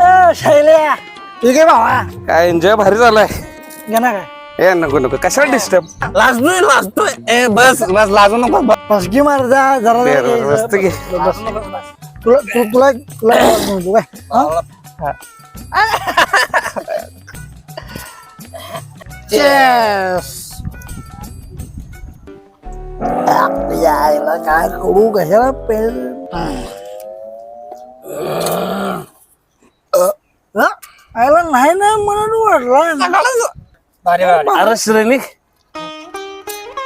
अ, शैल्या ठीक आहे भावा काय एन्जॉय भारी झालाय घे ना काय ए नको नको कशाला डिस्टर्ब लाजतोय लाजतोय ए बस बस लाजू नको बस. फसकी मार जा जरा बरं, घे, मस्त घे. बस. तुला तु- तुला तुला म्हणतो काय Cheers. यायला काय करू कशाला पेल आयला नाही ना म्हणून वाटला अरे श्रेणी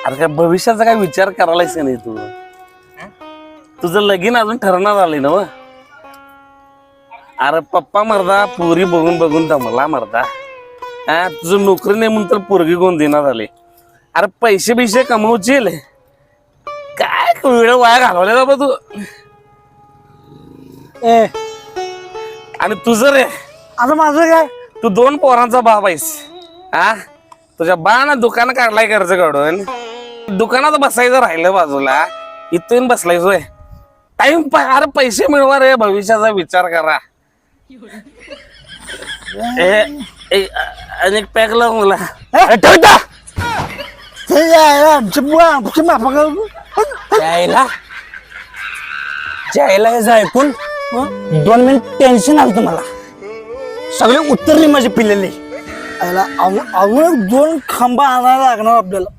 अरे काय भविष्याचा काय विचार करायलाच का नाही तू? तुझं लगीन अजून ठरणार आले ना व? अरे पप्पा मरदा पोरी बघून बघून दमला मरदा. हा तुझं नोकरी नाही म्हणून तर पोरगी कोण देण्यात आले. अरे पैसे बिशे कमवशील वेळ वाया घालवले बाबा तू. ए आणि तुझं रे आता माझं काय? तू दोन पोरांचा बाप आहेस. हा? तुझ्या बाळानं दुकान काढलाय कर्ज काढून. दुकानात बसायचं राहिलं बाजूला. इथून बसलाय होय. टाइम अरे पैसे मिळवा रे भविष्याचा विचार करा. ए, ए, अनेक पॅक लाव मला. ए, ठेव इथं. ते आमची आमची माफा करू जायला? जायला हे जायकून ऐकून दोन मिनिट टेन्शन आलं तुम्हाला. सगळे उत्तरली माझी पिल्लेली आवळ दोन खांबा आणायला लागणार आपल्याला.